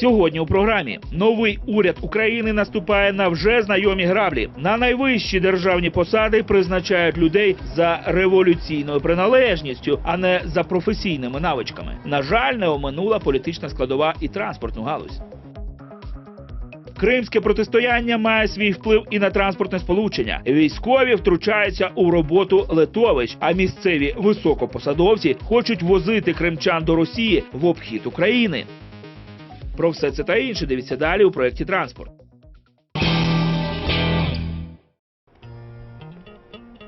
Сьогодні у програмі новий уряд України наступає на вже знайомі граблі. На найвищі державні посади призначають людей за революційною приналежністю, а не за професійними навичками. На жаль, не оминула політична складова і транспортну галузь. Кримське протистояння має свій вплив і на транспортне сполучення. Військові втручаються у роботу литовищ, а місцеві високопосадовці хочуть возити кримчан до Росії в обхід України. Про все це та інше дивіться далі у проєкті Транспорт.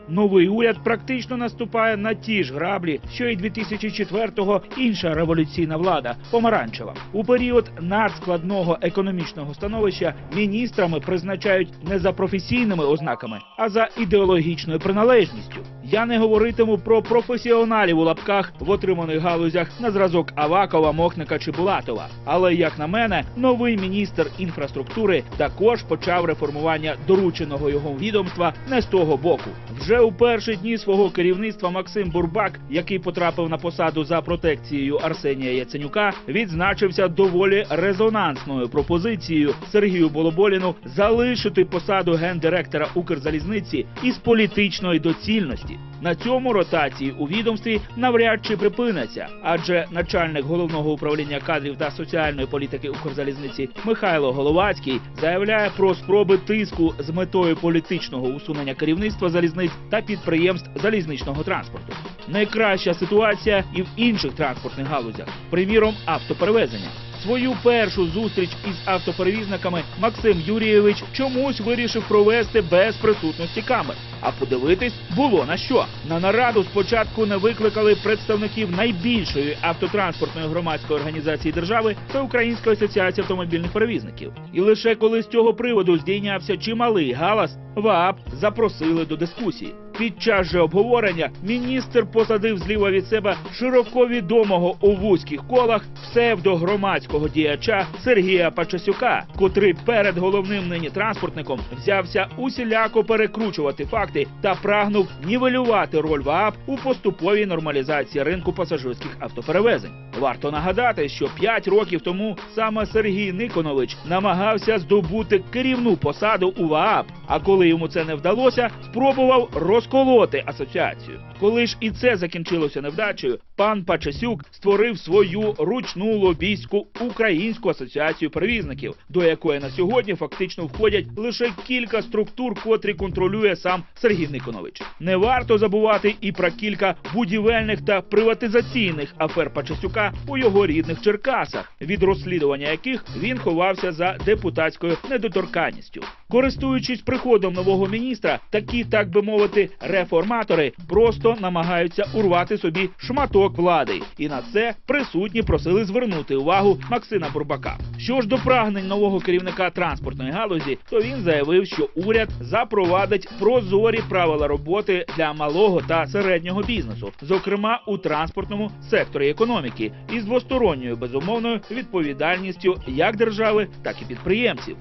Новий уряд практично наступає на ті ж граблі, що й 2004-го інша революційна влада помаранчева. У період надскладного економічного становища міністрами призначають не за професійними ознаками, а за ідеологічною приналежністю. Я не говоритиму про професіоналів у лапках в отриманих галузях на зразок Авакова, Мохника чи Булатова. Але як на мене, новий міністр інфраструктури також почав реформування дорученого його відомства не з того боку. Вже у перші дні свого керівництва Максим Бурбак, який потрапив на посаду за протекцією Арсенія Яценюка, відзначився доволі резонансною пропозицією Сергію Болоболіну залишити посаду гендиректора Укрзалізниці із політичної доцільності. На цьому ротації у відомстві навряд чи припиняться, адже начальник головного управління кадрів та соціальної політики Укрзалізниці Михайло Головацький заявляє про спроби тиску з метою політичного усунення керівництва залізниць та підприємств залізничного транспорту. Найкраща ситуація і в інших транспортних галузях, приміром автоперевезення. Свою першу зустріч із автоперевізниками Максим Юрійович чомусь вирішив провести без присутності камер. А подивитись було на що. На нараду спочатку не викликали представників найбільшої автотранспортної громадської організації держави та Української асоціації автомобільних перевізників. І лише коли з цього приводу здійнявся чималий галас, ВААП запросили до дискусії. Під час же обговорення міністр посадив зліва від себе широко відомого у вузьких колах псевдогромадського діяча Сергія Пачасюка, котрий перед головним нині транспортником взявся усіляко перекручувати факти та прагнув нівелювати роль ВААП у поступовій нормалізації ринку пасажирських автоперевезень. Варто нагадати, що 5 років тому саме Сергій Никонович намагався здобути керівну посаду у ВААП, а коли йому це не вдалося, спробував розколоти асоціацію. Коли ж і це закінчилося невдачею, пан Пачасюк створив свою ручну лобійську українську асоціацію перевізників, до якої на сьогодні фактично входять лише кілька структур, котрі контролює сам Сергій Никонович. Не варто забувати і про кілька будівельних та приватизаційних афер Пачасюка у його рідних Черкасах, від розслідування яких він ховався за депутатською недоторканністю. Користуючись приходом нового міністра, такі, так би мовити, реформатори просто намагаються урвати собі шматок влади, і на це присутні просили звернути увагу Максима Бурбака. Що ж до прагнень нового керівника транспортної галузі, то він заявив, що уряд запровадить прозорі правила роботи для малого та середнього бізнесу, зокрема у транспортному секторі економіки, із двосторонньою безумовною відповідальністю як держави, так і підприємців.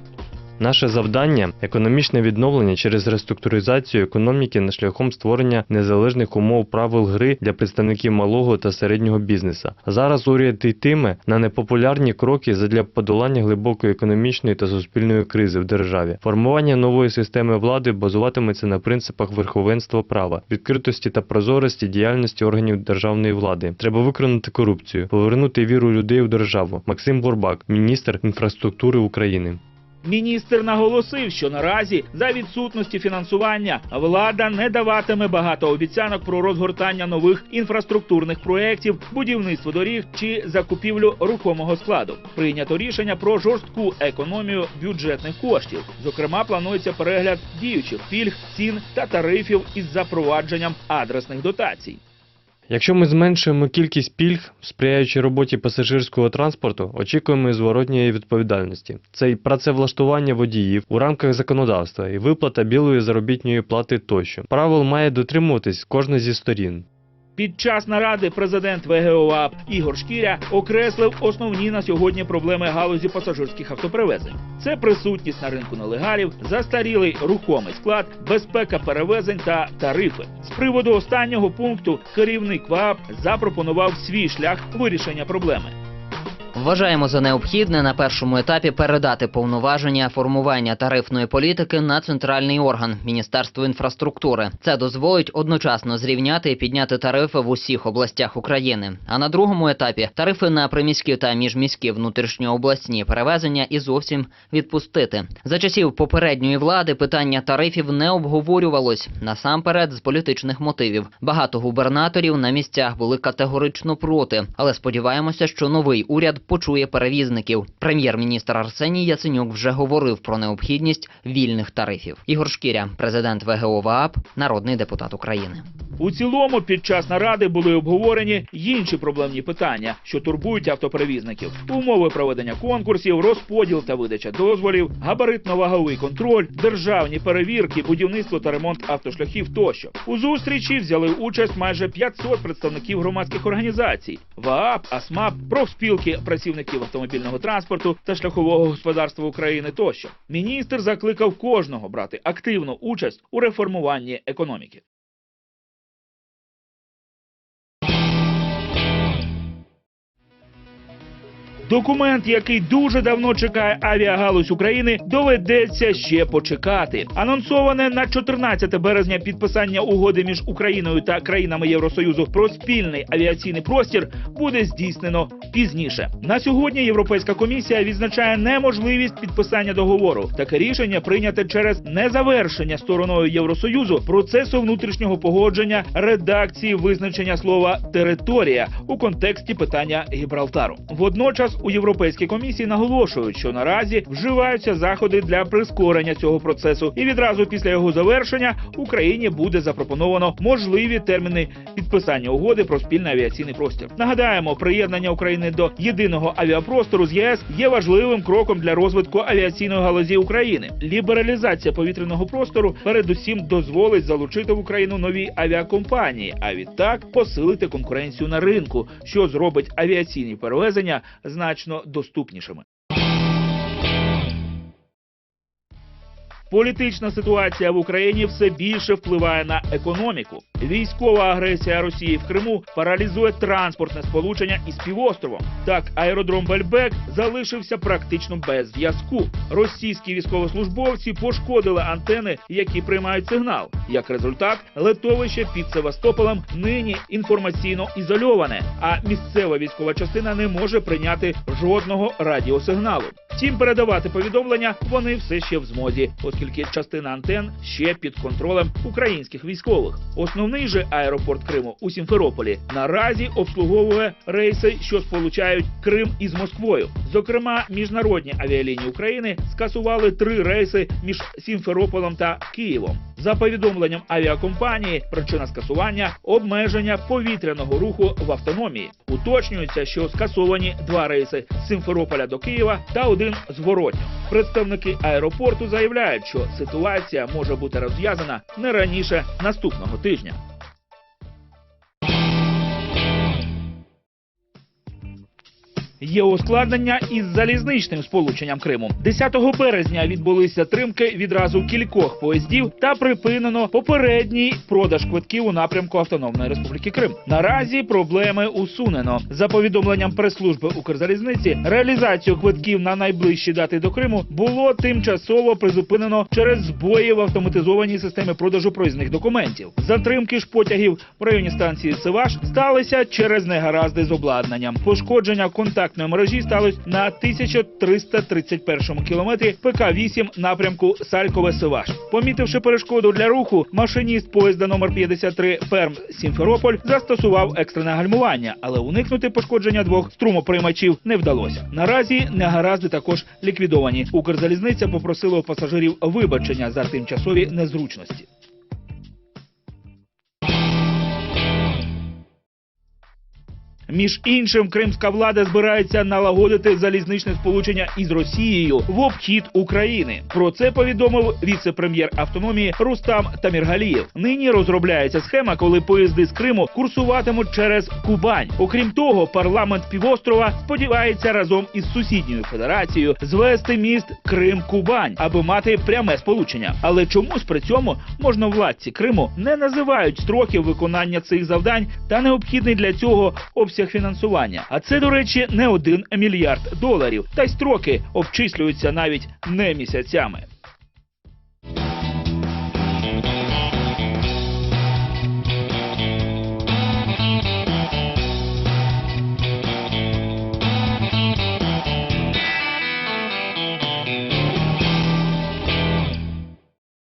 Наше завдання економічне відновлення через реструктуризацію економіки на шляхом створення незалежних умов правил гри для представників малого та середнього бізнеса. Зараз уряд йтиме на непопулярні кроки задля подолання глибокої економічної та суспільної кризи в державі. Формування нової системи влади базуватиметься на принципах верховенства права, відкритості та прозорості діяльності органів державної влади. Треба виконати корупцію, повернути віру людей у державу. Максим Бурбак, міністр інфраструктури України. Міністр наголосив, що наразі за відсутності фінансування влада не даватиме багато обіцянок про розгортання нових інфраструктурних проєктів, будівництво доріг чи закупівлю рухомого складу. Прийнято рішення про жорстку економію бюджетних коштів. Зокрема, планується перегляд діючих пільг, цін та тарифів із запровадженням адресних дотацій. Якщо ми зменшуємо кількість пільг, сприяючи роботі пасажирського транспорту, очікуємо і зворотньої відповідальності. Це і працевлаштування водіїв у рамках законодавства, і виплата білої заробітної плати тощо. Правил має дотримуватись кожна зі сторін. Під час наради президент ВГОАП Ігор Шкіря окреслив основні на сьогодні проблеми галузі пасажирських автоперевезень. Це присутність на ринку нелегалів, застарілий рухомий склад, безпека перевезень та тарифи. З приводу останнього пункту керівник ВААП запропонував свій шлях вирішення проблеми. Вважаємо за необхідне на першому етапі передати повноваження формування тарифної політики на центральний орган Міністерство інфраструктури. Це дозволить одночасно зрівняти і підняти тарифи в усіх областях України. А на другому етапі тарифи на приміські та міжміські внутрішньообласні перевезення і зовсім відпустити. За часів попередньої влади питання тарифів не обговорювалось насамперед з політичних мотивів. Багато губернаторів на місцях були категорично проти, але сподіваємося, що новий уряд почує перевізників. Прем'єр-міністр Арсеній Яценюк вже говорив про необхідність вільних тарифів. Ігор Шкіря, президент ВГО ВААП, народний депутат України. У цілому під час наради були обговорені інші проблемні питання, що турбують автоперевізників: умови проведення конкурсів, розподіл та видача дозволів, габаритно-ваговий контроль, державні перевірки, будівництво та ремонт автошляхів тощо. У зустрічі взяли участь майже 500 представників громадських організацій: ВААП, АСМАП, профспілки працівників автомобільного транспорту та шляхового господарства України тощо. Міністр закликав кожного брати активну участь у реформуванні економіки. Документ, який дуже давно чекає авіагалузь України, доведеться ще почекати. Анонсоване на 14 березня підписання угоди між Україною та країнами Євросоюзу про спільний авіаційний простір буде здійснено пізніше. На сьогодні Європейська комісія відзначає неможливість підписання договору. Таке рішення прийняте через незавершення стороною Євросоюзу процесу внутрішнього погодження редакції визначення слова територія у контексті питання Гібралтару. Водночас у Європейській комісії наголошують, що наразі вживаються заходи для прискорення цього процесу, і відразу після його завершення Україні буде запропоновано можливі терміни підписання угоди про спільний авіаційний простір. Нагадаємо, приєднання України до єдиного авіапростору з ЄС є важливим кроком для розвитку авіаційної галузі України. Лібералізація повітряного простору передусім дозволить залучити в Україну нові авіакомпанії, а відтак посилити конкуренцію на ринку, що зробить авіаційні перевезення значно доступнішими. Політична ситуація в Україні все більше впливає на економіку. Військова агресія Росії в Криму паралізує транспортне сполучення із півостровом. Так, аеродром Бельбек залишився практично без зв'язку. Російські військовослужбовці пошкодили антени, які приймають сигнал. Як результат, летовище під Севастополем нині інформаційно ізольоване, а місцева військова частина не може прийняти жодного радіосигналу. Втім, передавати повідомлення вони все ще в змозі, оскільки частина антен ще під контролем українських військових. Основний же аеропорт Криму у Сімферополі наразі обслуговує рейси, що сполучають Крим із Москвою. Зокрема, міжнародні авіалінії України скасували три рейси між Сімферополем та Києвом. За повідомленням авіакомпанії, причина скасування обмеження повітряного руху в автономії. Уточнюється, що скасовані два рейси з Симферополя до Києва та один з Воротня. Представники аеропорту заявляють, що ситуація може бути розв'язана не раніше наступного тижня. Є ускладнення із залізничним сполученням Криму. 10 березня відбулися тримки відразу кількох поїздів та припинено попередній продаж квитків у напрямку Автономної Республіки Крим. Наразі проблеми усунено. За повідомленням прес-служби Укрзалізниці, реалізацію квитків на найближчі дати до Криму було тимчасово призупинено через збої в автоматизованій системі продажу проїзних документів. Затримки ж потягів в районі станції Сиваш сталися через негаразди з обладнанням. Пошкодження контактної мережі сталося на 1331 кілометрі ПК-8 напрямку Салькове-Сиваш. Помітивши перешкоду для руху, машиніст поїзда номер 53 Перм Сімферополь застосував екстрене гальмування, але уникнути пошкодження двох струмоприймачів не вдалося. Наразі негаразди також ліквідовані. Укрзалізниця попросила у пасажирів вибачення за тимчасові незручності. Між іншим, кримська влада збирається налагодити залізничне сполучення із Росією в обхід України. Про це повідомив віце-прем'єр автономії Рустам Таміргалієв. Нині розробляється схема, коли поїзди з Криму курсуватимуть через Кубань. Окрім того, парламент півострова сподівається разом із сусідньою федерацією звести міст Крим-Кубань, аби мати пряме сполучення. Але чомусь при цьому можновладці Криму не називають строків виконання цих завдань та необхідний для цього обсяг обсяг фінансування. А це, до речі, не один мільярд доларів. Та й строки обчислюються навіть не місяцями.